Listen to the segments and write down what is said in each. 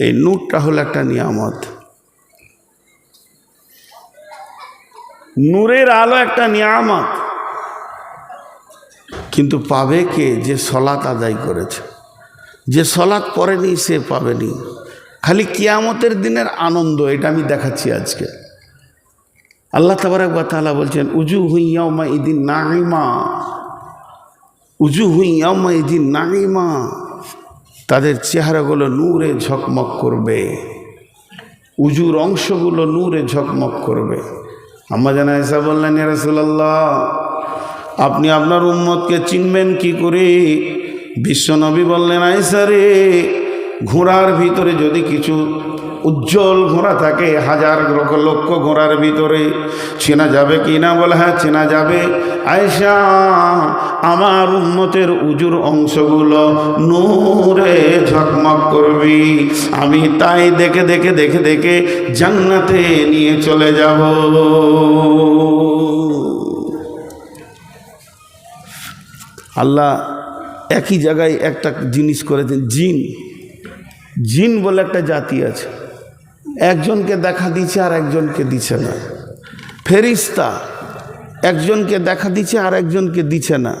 এই নূরটা হলো একটা নিয়ামত। নূরের আলো একটা নিয়ামত। কিন্তু পাবে কে? যে সলাৎ আদায় করেছে। যে সলাৎ পড়েনি, সে পাবেনি। খালি কিয়ামতের দিনের আনন্দ, এটা আমি দেখাচ্ছি আজকে। আল্লাহ তাবারাক বা তাআলা বলছেন উজু হুইয়ামা ইদিন নাইমা উজু হুইয়ামা ইদিন নাইমা তাদের চেহারাগুলো নূরে ঝকমক করবে। উজুর অংশগুলো নূরে ঝকমক করবে। আম্মা জানা এসা বললেন রাসূলুল্লাহ, আপনি আপনার উম্মতকে চিনবেন কি করে? বিশ্বনবী বললেন আইসারে ঘোড়ার ভিতরে যদি কিছু উজ্জ্বল ঘোড়া থাকে, হাজার লক্ষ ঘোড়ার ভিতরে। চেনা যাবে কি না? বলে হ্যাঁ চেনা যাবে। আয়সা আমার উন্মতের উজুর অংশগুলো নূরে ঝকমক করবি। আমি তাই দেখে দেখে দেখে দেখে জান্নাতে নিয়ে চলে যাব। আল্লাহ একই জায়গায় একটা জিনিস করেছেন, জিন। জিন বলে একটা জাতি আছে। একজনকে দেখা দিচ্ছে আর একজনকে দিচ্ছে না। ফেরিস্তা একজনকে দেখা দিচ্ছে আর একজনকে দিচ্ছে না।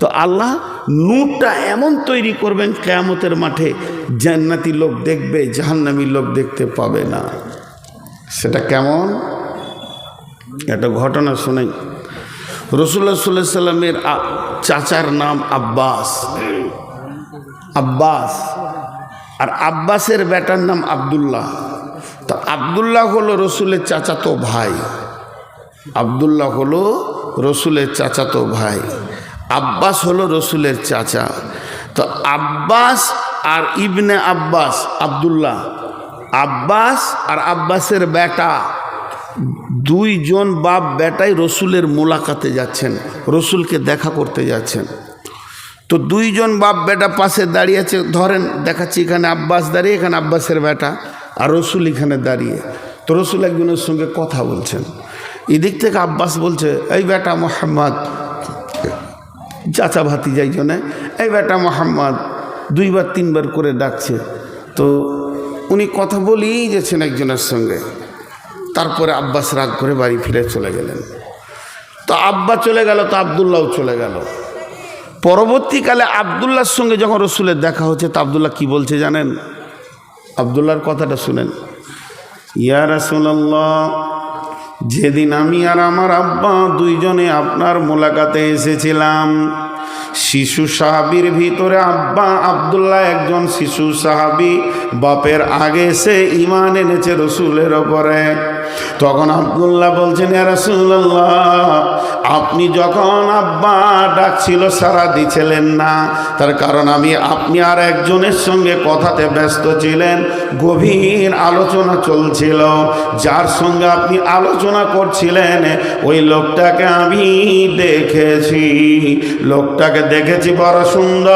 তো আল্লাহ নূরটা এমন তৈরি করবেন কেয়ামতের মাঠে জান্নাতি লোক দেখবে, জাহান্নামি লোক দেখতে পাবে না। সেটা কেমন? একটা ঘটনা শোনাই। রসুল্লাহ সাল্লাহ সাল্লামের চাচার নাম আব্বাস। আব্বাস। আর আব্বাসের বেটার নাম আব্দুল্লাহ। তো আব্দুল্লাহ হলো রসুলের চাচাতো ভাই। আব্দুল্লাহ হলো রসুলের চাচাতো ভাই। আব্বাস হলো রসুলের চাচা। তো আব্বাস আর ইবনে আব্বাস, আবদুল্লাহ। আব্বাস আর আব্বাসের বেটা। দুইজন বাপ বেটাই রসুলের মোলাকাতে যাচ্ছেন, রসুলকে দেখা করতে যাচ্ছেন। তো দুইজন বাপ বেটা পাশে দাঁড়িয়ে আছে, ধরেন দেখাচ্ছি এখানে আব্বাস দাঁড়িয়ে, এখানে আব্বাসের বেটা। আর রসুল এখানে দাঁড়িয়ে। তো রসুল একজনের সঙ্গে কথা বলছেন। এদিক থেকে আব্বাস বলছে, এই বেটা মোহাম্মদ। চাচা ভাতি যাই জন্যে, এই বেটা মোহাম্মদ, দুইবার তিনবার করে ডাকছে। তো উনি কথা বলেই গেছেন একজনের সঙ্গে। তারপরে আব্বাস রাগ করে বাড়ি ফিরে চলে গেলেন। তো আব্বা চলে গেল, তো আবদুল্লাহ চলে গেল। পরবর্তীকালে আবদুল্লাহর সঙ্গে যখন রসুলের দেখা হচ্ছে, তো আবদুল্লাহ কি বলছে জানেন? আবদুল্লাহর কথাটা শুনেন। ইয়া রাসুল্লাহ যেদিন আমি আর আমার আব্বা দুইজনে আপনার মোলাকাতে এসেছিলাম, শিশু সাহাবির ভিতরে আব্বা আবদুল্লাহ একজন শিশু সাহাবি, বাপের আগে সে ইমান এনেছে রসুলের ওপরে। তখন আবদুল্লাহ বলছেন, "ইয়া রাসূলুল্লাহ, আপনি যখন আব্বা ডাকছিল, সারা দিছিলেন না। তার কারণ আমি, আপনি আর একজনের সঙ্গে কথাতে ব্যস্ত ছিলেন। গভীর আলোচনা চলছিল। যার সঙ্গে আপনি আলোচনা করছিলেন, ওই লোকটাকে আমি দেখেছি। লোকটাকে দেখেছি বড় সুন্দর।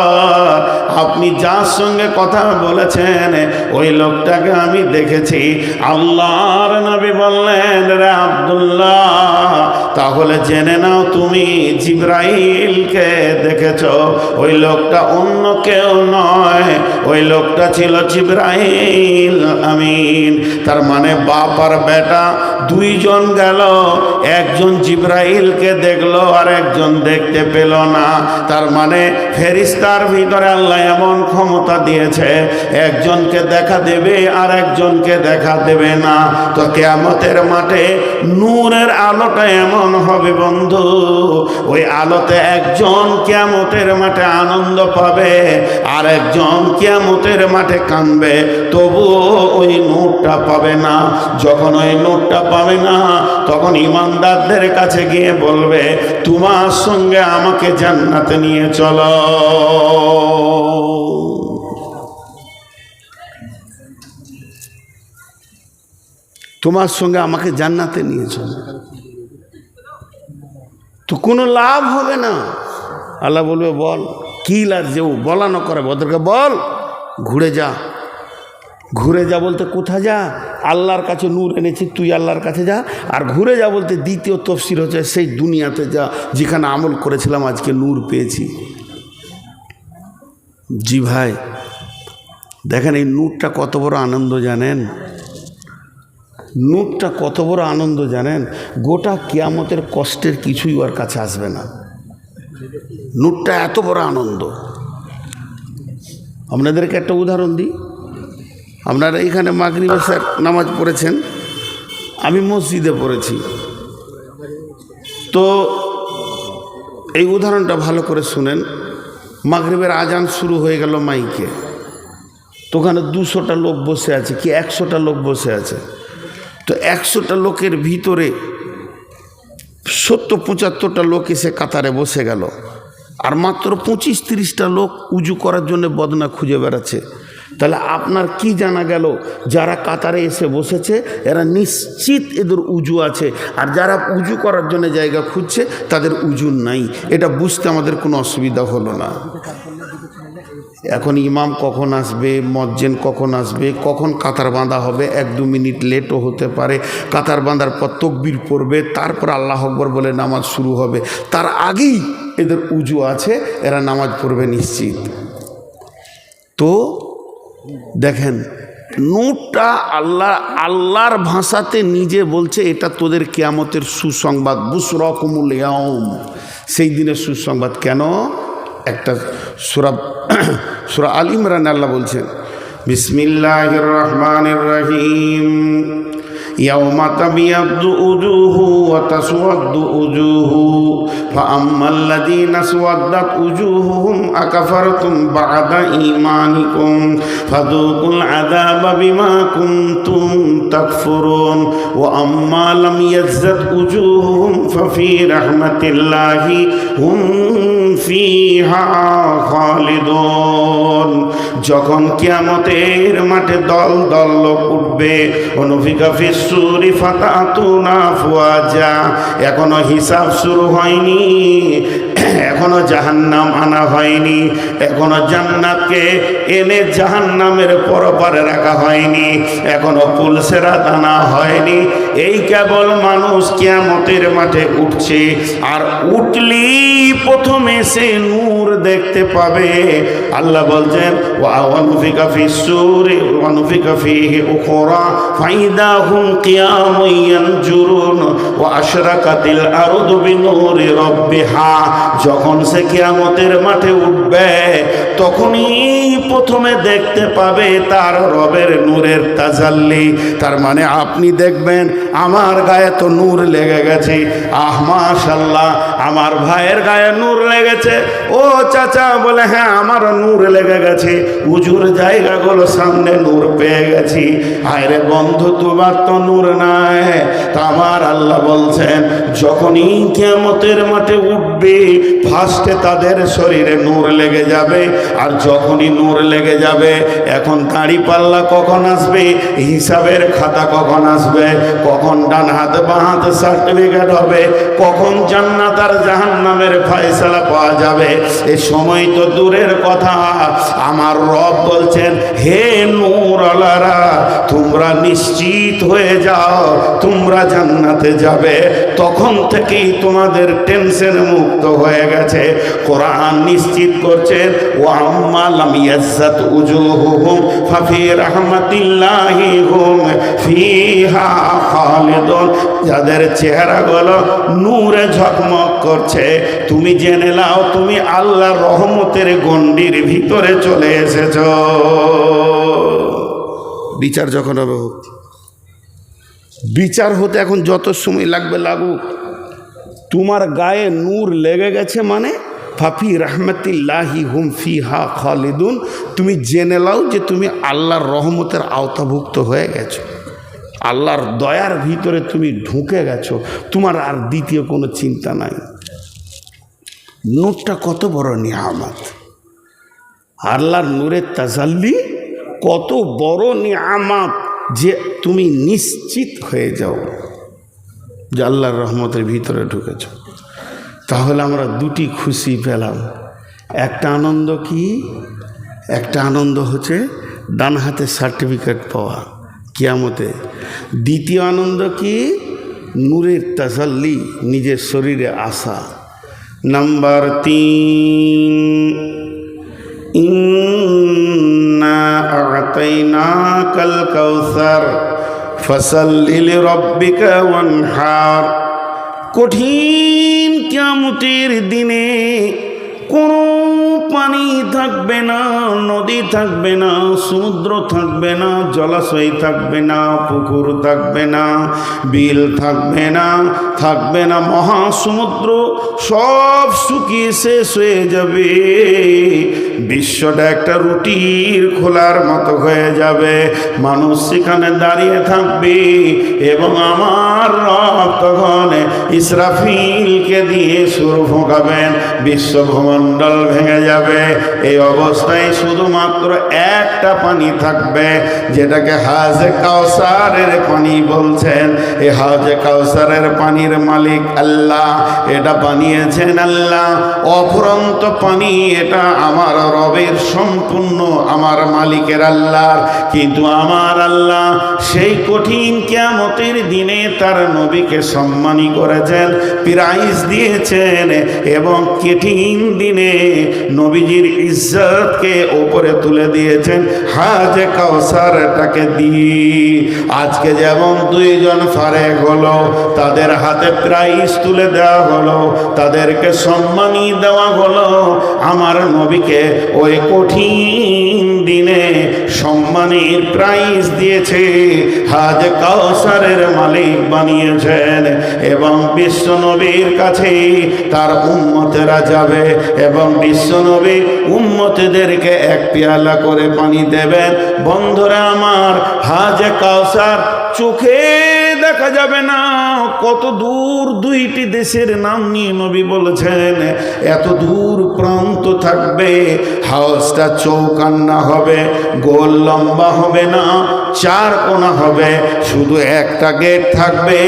আপনি যার সঙ্গে কথা বলেছেন, ওই লোকটাকে আমি দেখেছি। আল্লাহর নবী বললেন, রে আবদুল্লাহ, তাহলে জেনে নাও তুমি জিব্রাইলকে দেখেছ। ওই লোকটা অন্য কেউ নয়, ওই লোকটা ছিল জিব্রাইল আমিন। তার মানে বাপ আর বেটা দুইজন গেল, একজন জিব্রাইলকে দেখল আর একজন দেখতে পেল না। তার মানে ফেরিস্তার ভিতরে আল্লাহ এমন ক্ষমতা দিয়েছে, একজনকে দেখা দেবে আর একজনকে দেখা দেবে না। তো কেয়ামতের মাঠে নূরের আলোটা এমন হবে বন্ধু, ওই আলোতে একজন কেয়ামতের মাঠে আনন্দ পাবে আর একজন কেয়ামতের মাঠে কানবে তবুও ওই নূরটা পাবে না। যখন ওই নূরটা পাবে না। তখন ইমানদারদের কাছে গিয়ে বলবে, তোমার সঙ্গে আমাকে জান্নাতে নিয়ে চলো। তোমার সঙ্গে আমাকে জান্নাতে নিয়ে চলো। তো কোনো লাভ হবে না। আল্লাহ বলবে, বল। কি লাভ যে বলানো করে ওদেরকে বল, ঘুরে যা। ঘুরে যা বলতে কোথায় যা? আল্লাহর কাছে নূর এনেছি, তুই আল্লাহর কাছে যা। আর ঘুরে যা বলতে দ্বিতীয় তফসির হচ্ছে সেই দুনিয়াতে যা, যেখানে আমল করেছিলাম, আজকে নূর পেয়েছি। জি ভাই, দেখেন এই নূরটা কত বড় আনন্দ জানেন? নূরটা কত বড় আনন্দ জানেন? গোটা কিয়ামতের কষ্টের কিছুই ওর কাছে আসবে না। নূরটা এত বড় আনন্দ। আপনাদেরকে একটা উদাহরণ দিই। আপনারা এখানে মাগরিব স্যার নামাজ পড়েছেন আমি মসজিদে পড়েছি। তো এই উদাহরণটা ভালো করে শুনেন মাগরিবের আজান শুরু হয়ে গেল মাইকে। তো ওখানে দুশোটা লোক বসে আছে কি একশোটা লোক বসে আছে? তো একশোটা লোকের ভিতরে সত্তর পঁচাত্তরটা লোক এসে কাতারে বসে গেল। আর মাত্র পঁচিশ তিরিশটা লোক উজু করার জন্য বদনা খুঁজে বেড়াচ্ছে। তাহলে আপনার কি জানা গেল? যারা কাতারে এসে বসেছে, এরা নিশ্চিত এদের উজু আছে। আর যারা উজু করার জন্য জায়গা খুঁজছে, তাদের উজু নাই। এটা বুঝতে আমাদের কোনো অসুবিধা হলো না। এখন ইমাম কখন আসবে? মজ্জেন কখন আসবে? কখন কাতার বাঁধা হবে? এক দু মিনিট লেটও হতে পারে। কাতার বাঁধার পর তকবির পড়বে, তারপর আল্লাহ আকবর বলে নামাজ শুরু হবে। তার আগেই এদের উজু আছে, এরা নামাজ পড়বে নিশ্চিত। তো দেখেন নূরটা আল্লাহ আল্লাহর ভাষাতে নিজে বলছে, এটা তোদের কেয়ামতের সুসংবাদ। বুসরকমুল ইয়াম সেই দিনের সুসংবাদ কেন? একটা সুরা সুরা আল ইমরান আল্লাহ বলছেন বিসমিল্লাহ রহমান রহিম। يوم تبيض وجوه وتسود وجوه فأما الذين اسودت وجوههم أكفرتم بعد إيمانكم فذوقوا العذاب بما كنتم تكفرون وأما لم يزد وجوههم ففي رحمة الله هم فيها خالدون যখন কিয়ামতের মাঠে দল দল লোক উঠবে অনুফিকা ফিসুরি ফাতাতুনা ফুয়াজা এখনও হিসাব শুরু হয়নি। এখনও জাহান্নাম আনা হয়নি, এখনও জান্নাতকে এনে জাহান্নামের পরপারে রাখা হয়নি, এখনও পুলসেরাত আনা হয়নি। এই কেবল মানুষ কিয়ামতের মাঠে উঠছে, আর উঠলি প্রথমে সে নূর দেখতে পাবে। আল্লাহ বলছেন ওয়ানুফিকা ফি সুরি ওয়ানুফিকা ফিহি উখরা ফাইদা হুম কিয়ামুন ইয়ানজুরুন, ওয়া আশরাকাতিল আরদু বিনূরি রাব্বিহা। যখন সে কিয়ামতের মাঠে উঠবে তখনই প্রথমে দেখতে পাবে তার রবের নূরের তাজাল্লি। তার মানে আপনি দেখবেন, আমার গায়ে তো নূর লেগে গেছে। আহ মাশাল্লাহ আমার ভাইয়ের গায়ে নূর লেগেছে। ও চাচা, বলে হ্যাঁ আমার নূর লেগে গেছে। উজুর জায়গাগুলো সামনে নূর পেয়ে গেছি। আরে বন্ধু, তোমার তো নূর নাই। তা আমার আল্লাহ বলছেন, যখনই কেমতের মাঠে উঠবে ফার্স্টে তাদের শরীরে নূর লেগে যাবে। আর যখনই নূর লেগে যাবে। এখন দাঁড়ি পাল্লা কখন আসবে? হিসাবের খাতা কখন আসবে? কখন ডান হাত, বা হাত সার্টিফিকেট হবে? কখন জান্নাত আর জাহান্নামের ফয়সালা পাওয়া যাবে? এ সময় তো দূরের কথা। আমার রব বলছেন, হে নূর আলারা, তোমরা নিশ্চিত হয়ে যাও, তোমরা জান্নাতে যাবে। তখন থেকেই তোমাদের টেনশন মুক্ত হয়ে গেছে। কোরআন নিশ্চিত করছেন ও আম্মা লাম ইয়াজ্জাত উজুহুহুম, ফাফি রাহমাতিল্লাহি হুম, ফিহা খালিদুন। যাদের চেহারাগুলো নূরে ঝকমক করছে, তুমি জেনে নাও, তুমি আল্লাহর রহমতের গণ্ডির ভিতরে চলে এসেছ। বিচার যখন হবে হোক। বিচার হতে এখন যত সময় লাগবে লাগুক। তোমার গায়ে নূর লেগে গেছে মানে ফাফি রহমতিল্লাহি হুম ফি হা খালিদুন। তুমি জেনে লাও যে তুমি আল্লাহর রহমতের আওতাভুক্ত হয়ে গেছো। আল্লাহর দয়ার ভিতরে তুমি ঢুকে গেছো। তোমার আর দ্বিতীয় কোনো চিন্তা নাই। নূরটা কত বড় নিয়ামত। আল্লাহর নূরের তাজাল্লি কত বড় নিয়ামত যে তুমি নিশ্চিত হয়ে যাও যে আল্লাহর রহমতের ভিতরে ঢুকেছ। তাহলে আমরা দুটি খুশি পেলাম। একটা আনন্দ কি? একটা আনন্দ হচ্ছে ডান হাতে সার্টিফিকেট পাওয়া, কিয়ামতে। দ্বিতীয় আনন্দ কি? নূরের তাসাল্লি, নিজের শরীরে আসা। নাম্বার তিন কঠিন কিয়ামতের দিনে কোনো পানি থাকবে না, নদী থাকবে না, সমুদ্র থাকবে না, জলাশয় থাকবে না, পুকুর থাকবে না, বিল থাকবে না থাকবে না, মহাসমুদ্র সব শুকিয়ে শেষ হয়ে যাবে। বিশ্বটা একটা রুটির খোলার মতো হয়ে যাবে। মানুষ সেখানে দাঁড়িয়ে থাকবে এবং আমার রব তখন ইসরাফিলকে দিয়ে সুর ফোঁকাবেন বিশ্বভূমণ্ডল ভেঙে যাবে। এই অবস্থায় শুধুমাত্র একটা পানি থাকবে, যেটাকে হাজে কাউসারের পানি বলছেন। এই হাজে কাউসারের পানির মালিক আল্লাহ, এটা বানিয়েছেন আল্লাহ। অফুরন্ত পানি এটা আমার রবের সম্পূর্ণ আমার মালিকের আল্লাহর। কিন্তু আমার আল্লাহ সেই কঠিন কিয়ামতের দিনে তার নবীকে সম্মানী করেছেন, প্রাইজ দিয়েছেন এবং কঠিন দিনে নবীজির ইজ্জতকে ওপরে তুলে দিয়েছেন। হাজে কাউসারটাকে দিয়ে আজকে যেমন দুইজন ফারেক হলো, তাদের হাতে প্রাইজ তুলে দেওয়া হলো, তাদেরকে সম্মানী দেওয়া হলো, আমার নবীকে ওই কঠিন দিনে সম্মানের প্রাইজ দিয়েছে, হাজ কাউসারের মালিক বানিয়েছেন এবং বিশ্ব নবীর কাছে তার উম্মতেরা যাবে এবং বিশ্ব নবী উম্মতেদেরকে এক পেয়ালা করে পানি দেবেন। বন্ধুরা আমার হাজে কাউসার চোখে দেখা যাবে না। কত দূর দুইটি দেশের নাম নিয়ে নবী বলেছেন, এত দূর প্রান্ত থাকবে হাউসটা চৌকান্না হবে, গোল লম্বা হবে না, চার কোনা হবে, শুধু একটা গেট থাকবে,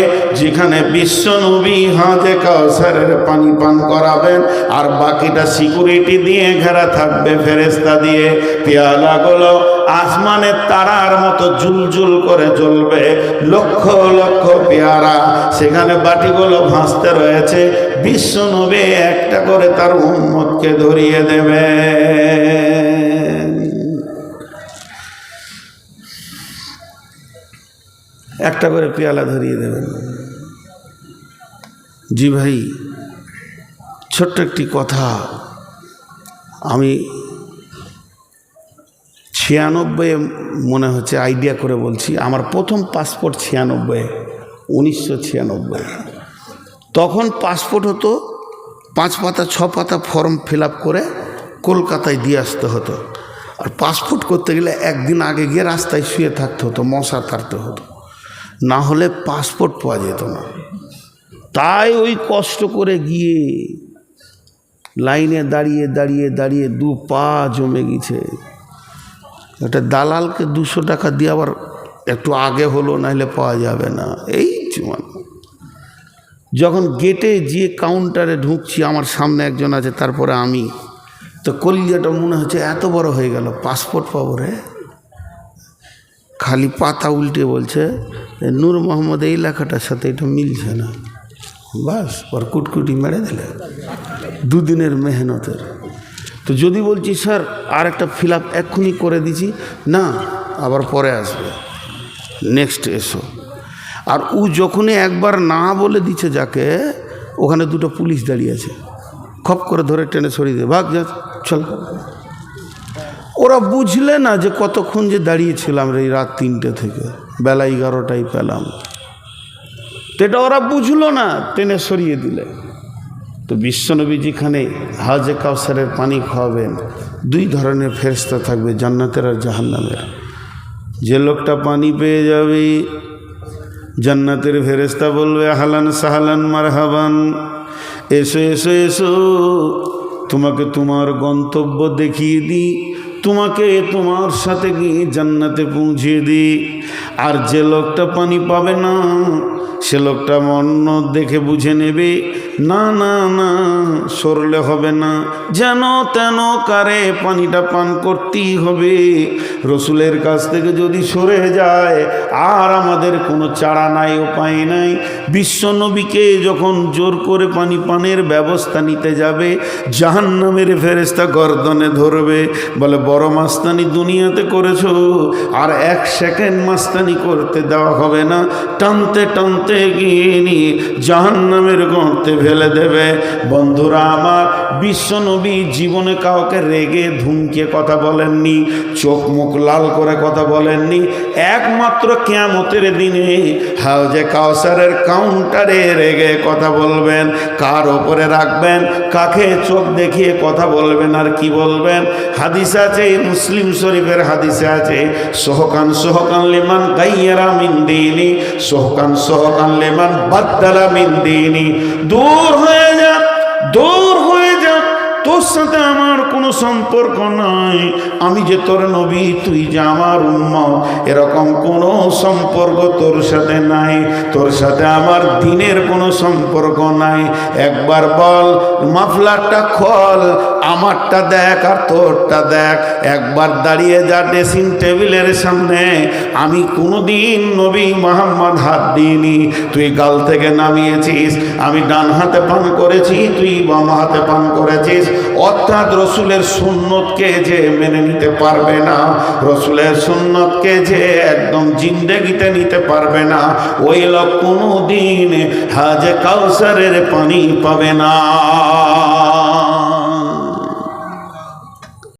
যেখানে বিশ্ব নবী হাজে কাউসারের পানি পান করাবেন, আর বাকিটা সিকিউরিটি দিয়ে ঘেরা থাকবে ফেরেস্তা দিয়ে। পেয়ালাগুলো আসমানের তারার মতো জুলজুল করে জ্বলবে। লক্ষ লক্ষ পেয়ারা। সেখানে বাটিগুলো ভাসতে রয়েছে। বিশ্ব নবী একটা করে তার উম্মতকে ধরিয়ে দেবে। একটা করে পেয়ালা ধরিয়ে দেবেন। জি ভাই, ছোট্ট একটি কথা আমি ছিয়ানব্বই মনে হচ্ছে আইডিয়া করে বলছি, আমার প্রথম পাসপোর্ট ছিয়ানব্বই উনিশশো ছিয়ানব্বই তখন পাসপোর্ট হতো পাঁচ পাতা, ছ পাতা ফর্ম ফিল করে কলকাতায় দিয়ে আসতে হতো। আর পাসপোর্ট করতে গেলে একদিন আগে গিয়ে রাস্তায় শুয়ে থাকতে হতো, মশা তাড়তে হতো। না হলে পাসপোর্ট পাওয়া যেত না। তাই ওই কষ্ট করে গিয়ে লাইনে দাঁড়িয়ে দাঁড়িয়ে দাঁড়িয়ে দু পা জমে গেছে। একটা দালালকে দুশো টাকা দিয়ে আবার একটু আগে হলো, নাহলে পাওয়া যাবে না। এই মানে যখন গেটে গিয়ে কাউন্টারে ঢুকছি, আমার সামনে একজন আছে, তারপরে আমি। তো কলিজাটা মনে হচ্ছে এত বড় হয়ে গেল পাসপোর্ট পাবো রে। খালি পাতা উল্টে বলছে, "এ নূর মোহাম্মদ, এই লেখাটার সাথে এটা মিলছে না। বাস, ওর কুটকুটি মেরে দিলে। দুদিনের মেহনতের। তো যদি বলছি, স্যার আর একটা ফিল আপ এক্ষুনি করে দিছি না, আবার পরে আসবে। নেক্সট এসো। আর ও যখনই একবার না বলে দিচ্ছে যাকে, ওখানে দুটো পুলিশ দাঁড়িয়ে আছে। খপ করে ধরে টেনে সরিয়ে দিয়ে, ভাগ, যা, চল। ওরা বুঝলে না যে কতক্ষণ যে দাঁড়িয়েছিলাম রে রাত তিনটে থেকে। বেলা এগারোটাই পেলাম। তো এটা ওরা বুঝলো না, টেনে সরিয়ে দিলে। তো বিশ্বনবী যেখানে হাজে কাউসারের পানি খাওয়াবেন, দুই ধরনের ফেরস্তা থাকবে, জান্নাতের আর জাহান্নামের। যে লোকটা পানি পেয়ে যাবে, জান্নাতের ফেরেস্তা বলবে হালান সাহালান মারহাবান, এসো এসো এসো, তোমাকে তোমার গন্তব্য দেখিয়ে দিই তোমাকে তোমার সাথে গিয়ে জান্নাতে পৌঁছিয়ে দিই আর যে লোকটা পানি পাবে না, সে লোকটা অন্য দেখে বুঝে নেবে না না না, সরলে হবে না। যেন তেন কারে পানিটা পান করতেই হবে। রসুলের কাছ থেকে যদি সরে যায়, আর আমাদের কোনো চারা নাই, উপায় নাই। বিশ্ব নবীকে যখন জোর করে পানি পানের ব্যবস্থা নিতে যাবে, জাহান্নামের ফেরেস্তা গর্দনে ধরবে, বলে, বড় মাস্তানি দুনিয়াতে করেছ, আর এক সেকেন্ড মাস্তানি করতে দেওয়া হবে না। টানতে টানতে গিয়ে নিয়ে জাহান্নামের গর্তে ফেলে দেবে। বন্ধুরা আমার, বিশ্বনবী জীবনে কাউকে রেগে ধুমকে কথা বলেননি, চোখ মুখ লাল করে কথা বলেননি। একমাত্র কেয়ামতের দিনে হাউজে কাউসারের কাউন্টারে রেগে কথা বলবেন, কার ওপরে রাখবেন, কাকে চোখ দেখিয়ে কথা বলবেন আর কি বলবেন? হাদিস আছে, মুসলিম শরীফের হাদিসে আছে, সোহকান সোহকান লিমান গাইয়ারা মিন সোহকান সোহকান লিমান বাদ্দালা মিন দিনি। দূর দূর হয়ে যা তোর সাথে আমার কোনো সম্পর্ক নাই। আমি যে তোর নবী, তুই যে আমার উম্মত, এরকম কোনো সম্পর্ক তোর সাথে নাই। তোর সাথে আমার দিনের কোনো সম্পর্ক নাই। একবার বল, মাফলারটা খোল, আমারটা দেখ আর তোরটা দেখ। একবার দাঁড়িয়ে যা ড্রেসিং টেবিলের সামনে। আমি কোনোদিন নবী মোহাম্মদ হাত দিইনি। তুই গাল থেকে নামিয়েছিস, আমি ডান হাতে পান করেছি, তুই বাম হাতে পান করেছিস। অর্থাৎ রসুলের সুন্নতকে যে মেনে নিতে পারবে না, রসুলের সুন্নতকে যে একদম জিন্দেগিতে নিতে পারবে না, ওই লোক কোনো দিন হাজে কাউসারের পানি পাবে না।